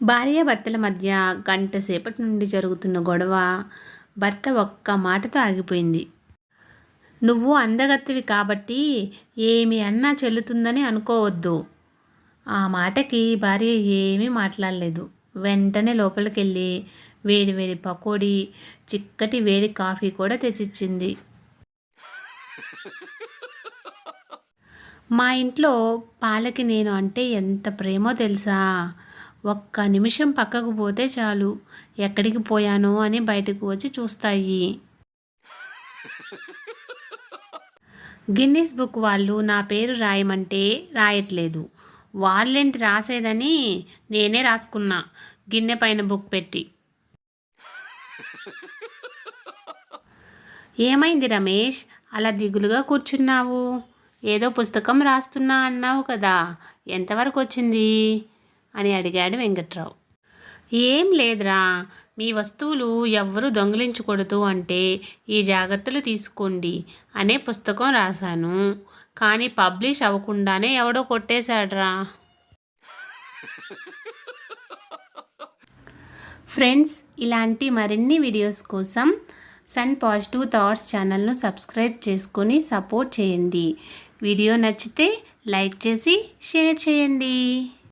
భార్యాభర్తల మధ్య గంట సేపటి నుండి జరుగుతున్న గొడవ భర్త ఒక్క మాటతో ఆగిపోయింది. నువ్వు అందగత్తివి కాబట్టి ఏమి అన్నా చెల్లుతుందని అనుకోవద్దు. ఆ మాటకి భార్య ఏమీ మాట్లాడలేదు. వెంటనే లోపలికి వెళ్ళి వేడి వేడి పకోడీ చిక్కటి వేడి కాఫీ కూడా తెచ్చిచ్చింది. మా ఇంట్లో పాలకి నేను అంటే ఎంత ప్రేమో తెలుసా? ఒక్క నిమిషం పక్కకు పోతే చాలు. ఎక్కడికి పోయానో అని బయటకు వచ్చి చూస్తాయి. గిన్నీస్ బుక్ వాళ్ళు నా పేరు రాయమంటే రాయట్లేదు. వాళ్ళేంటి రాసేదని నేనే రాసుకున్నా. గిన్నె పైన బుక్ పెట్టి. ఏమైంది రమేష్? అలా దిగులుగా కూర్చున్నావు. ఏదో పుస్తకం రాస్తున్నా అన్నావు కదా. ఎంతవరకు వచ్చింది? అని అడిగాడు వెంకట్రావు. ఏం లేదురా మీ వస్తువులు ఎవ్వరూ దొంగిలించకూడదు అంటే ఈ జాగ్రత్తలు తీసుకోండి అనే పుస్తకం రాశాను. కానీ పబ్లిష్ అవ్వకుండానే ఎవడో కొట్టేశాడ్రా. ఫ్రెండ్స్ ఇలాంటి మరిన్ని వీడియోస్ కోసం సన్ పాజిటివ్ థాట్స్ ఛానల్ను సబ్స్క్రైబ్ చేసుకొని సపోర్ట్ చేయండి. వీడియో నచ్చితే లైక్ చేసి షేర్ చేయండి.